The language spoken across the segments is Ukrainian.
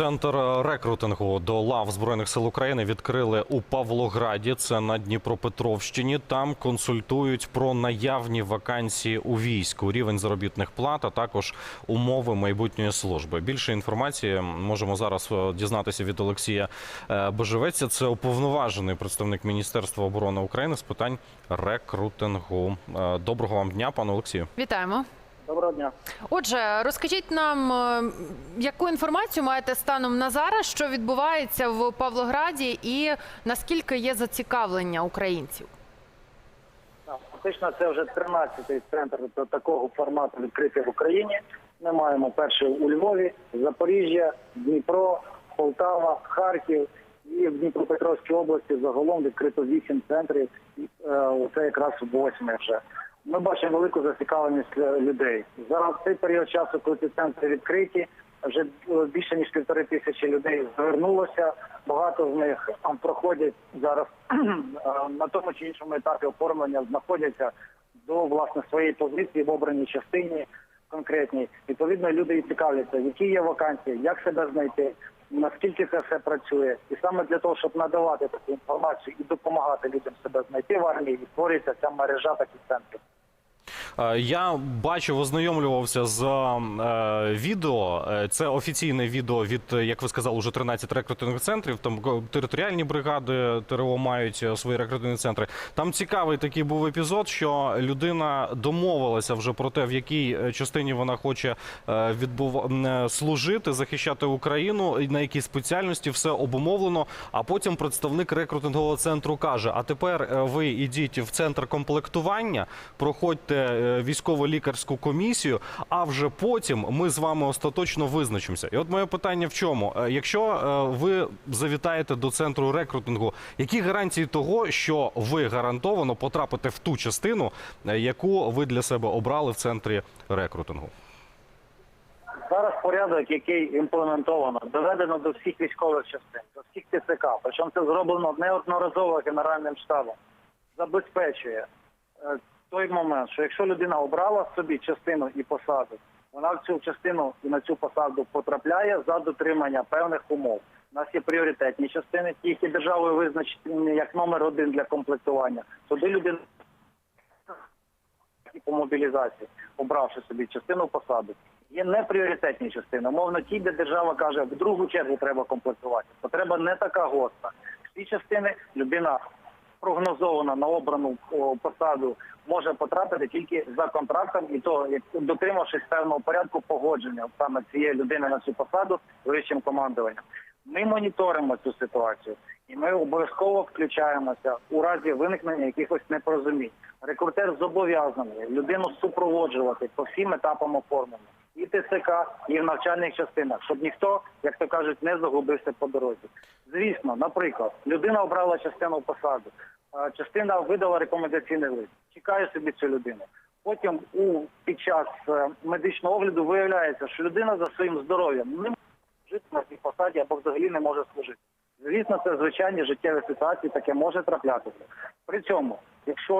Центр рекрутингу до лав збройних сил України відкрили у Павлограді. Це на Дніпропетровщині. Там консультують про наявні вакансії у війську, рівень заробітних плат, а також умови майбутньої служби. Більше інформації можемо зараз е, дізнатися від Олексія е, Божевеця. Це уповноважений представник Міністерства оборони України з питань рекрутингу. Е, Доброго вам дня, пане Олексію. Вітаємо. Доброго дня. Отже, розкажіть нам, е, яку інформацію маєте станом на зараз, що відбувається в Павлограді, і наскільки є зацікавлення українців? Фактично, це вже 13-й центр та- такого формату відкритий в Україні. Ми маємо перший у Львові, Запоріжжя, Дніпро, Полтава, Харків і в Дніпропетровській області загалом відкрито 8 центрів. Е, Це якраз восьме вже. Ми бачимо велику зацікавленість е, людей. Зараз цей період часу, коли ці центри відкриті, вже е, більше ніж півтори тисячі людей звернулося. Багато з них там проходять зараз е, на тому чи іншому етапі оформлення, знаходяться до власне своєї позиції в обраній частині конкретній. Відповідно, люди і цікавляться, які є вакансії, як себе знайти, наскільки це все працює, і саме для того, щоб надавати таку інформацію і допомагати людям себе знайти в армії, і створюється ця мережа таких центрів. Е, Я бачив, ознайомлювався з е, відео. Е, Це офіційне відео від, як ви сказали, уже 13 рекрутингових центрів. Там територіальні бригади ТРО мають свої рекрутингові центри. Там цікавий такий був епізод, що людина домовилася вже про те, в якій частині вона хоче відбув... служити, захищати Україну, на якій спеціальності все обумовлено. А потім представник рекрутингового центру каже: А тепер ви йдіть в центр комплектування, проходьте військово-лікарську комісію, а вже потім ми з вами остаточно визначимося. І от моє питання в чому? Е, Якщо е, ви завітаєте до центру рекрутингу, які гарантії того, що ви гарантовано потрапите в ту частину, е, яку ви для себе обрали в центрі рекрутингу? Зараз порядок, який імплементовано, доведено до всіх військових частин, до всіх ТЦК, причому це зроблено неодноразово Генеральним штабом, забезпечує той момент, що якщо людина обрала собі частину і посаду, вона в цю частину і на цю посаду потрапляє за дотримання певних умов. У нас є пріоритетні частини, ті, які державою визначені як номер один для комплектування. Туди людина і по мобілізації, обравши собі частину посади. Є непріоритетні частини, умовно ті, де держава каже, в другу чергу треба комплектувати. Потреба не така гостра. В ці частини людина прогнозована на обрану посаду може потрапити тільки за контрактом, і то як дотримавшись певного порядку погодження саме цієї людини на цю посаду вищим командуванням. Ми моніторимо цю ситуацію, і ми обов'язково включаємося у разі виникнення якихось непорозумінь. Рекрутер зобов'язаний людину супроводжувати по всім етапам оформлення і ТЦК, і в навчальних частинах, щоб ніхто, як то кажуть, не загубився по дорозі. Звісно, наприклад, людина обрала частину посаду, частина видала рекомендаційний лист. Чекає собі цю людину. Потім у під час е, медичного огляду виявляється, що людина за своїм здоров'ям не може жити на цій посаді або взагалі не може служити. Звісно, це звичайні життєві ситуації, таке може траплятися. При цьому, якщо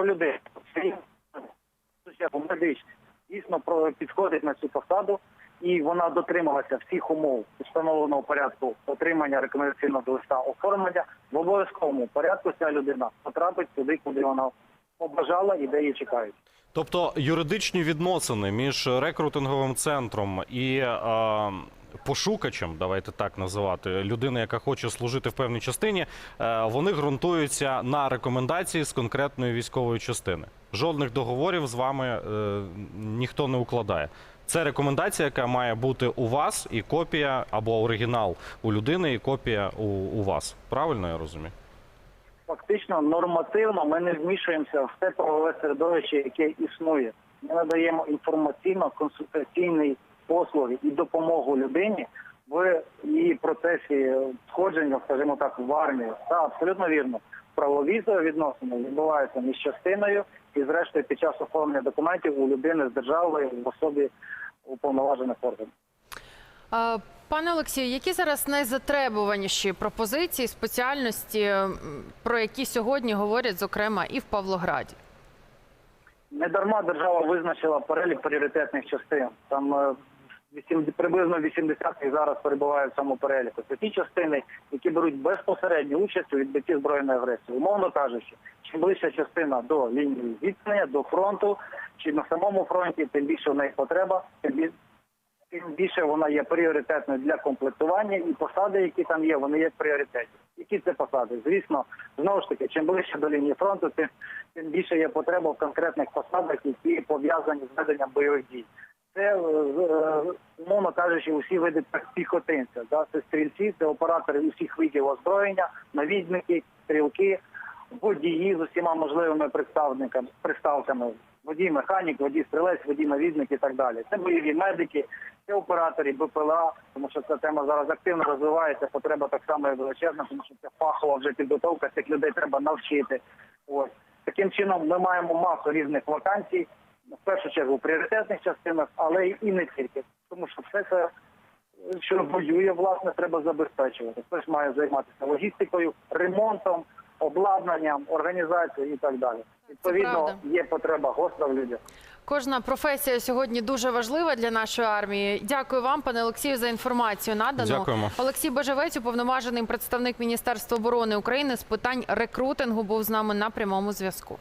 медичний дійсно підходить на цю посаду, і вона дотрималася всіх умов встановленого порядку отримання рекомендаційного листа оформлення, в обов'язковому порядку ця людина потрапить туди, куди вона побажала і де її чекають. Тобто юридичні відносини між рекрутинговим центром і е, пошукачем, давайте так називати, людина, яка хоче служити в певній частині, е, вони ґрунтуються на рекомендації з конкретної військової частини. Жодних договорів з вами е, ніхто не укладає. Це рекомендація, яка має бути у вас, і копія або оригінал у людини, і копія у, у вас. Правильно я розумію? Фактично нормативно ми не вмішуємося в те правове середовище, яке існує. Ми надаємо інформаційно-консультаційні послуги і допомогу людині в її процесі входження, скажімо так, в армію. Та абсолютно вірно. Правові відносини відбуваються між частиною і, зрештою, під час оформлення документів у людини з державою в особі уповноважених органів. Пане Олексію, які зараз найзатребуваніші пропозиції, спеціальності, про які сьогодні говорять, зокрема, і в Павлограді? Не дарма держава визначила перелік пріоритетних частин. Там е, приблизно 80 їх зараз перебувають в цьому переліку. Це ті частини, які беруть безпосередню участь у відбитті збройної агресії. Умовно кажучи, чим ближча частина до лінії зіткнення, до фронту, чи на самому фронті, тим більше в неї потреба, тим більше вона є пріоритетною для комплектування, і посади, які там є, вони є пріоритетні. Які це посади? Звісно, знову ж таки, чим ближче до лінії фронту, тим більше є потреба в конкретних посадах, які пов'язані з веденням бойових дій. Це, е, е, умовно кажучи, усі види піхотинця. Да? Це стрільці, це оператори усіх видів озброєння, навідники, стрілки, водії з усіма можливими представниками, представками. Водій механік, водій стрілець, водій навідник і так далі. Це бойові медики, це оператори БПЛА, тому що ця тема зараз активно розвивається. Потреба так само є величезна, тому що це фахова вже підготовка. Цих людей треба навчити. Ось таким чином ми маємо масу різних вакансій, в першу чергу в пріоритетних частинах, але і не тільки, тому що все це. Що воює, власне, треба забезпечувати. Хтось має займатися логістикою, ремонтом, обладнанням, організацією і так далі. Відповідно, є потреба гостра в людях. Кожна професія сьогодні дуже важлива для нашої армії. Дякую вам, пане Олексію, за інформацію надану. Дякуємо. Олексій Бежевець, уповноважений представник Міністерства оборони України з питань рекрутингу, був з нами на прямому зв'язку.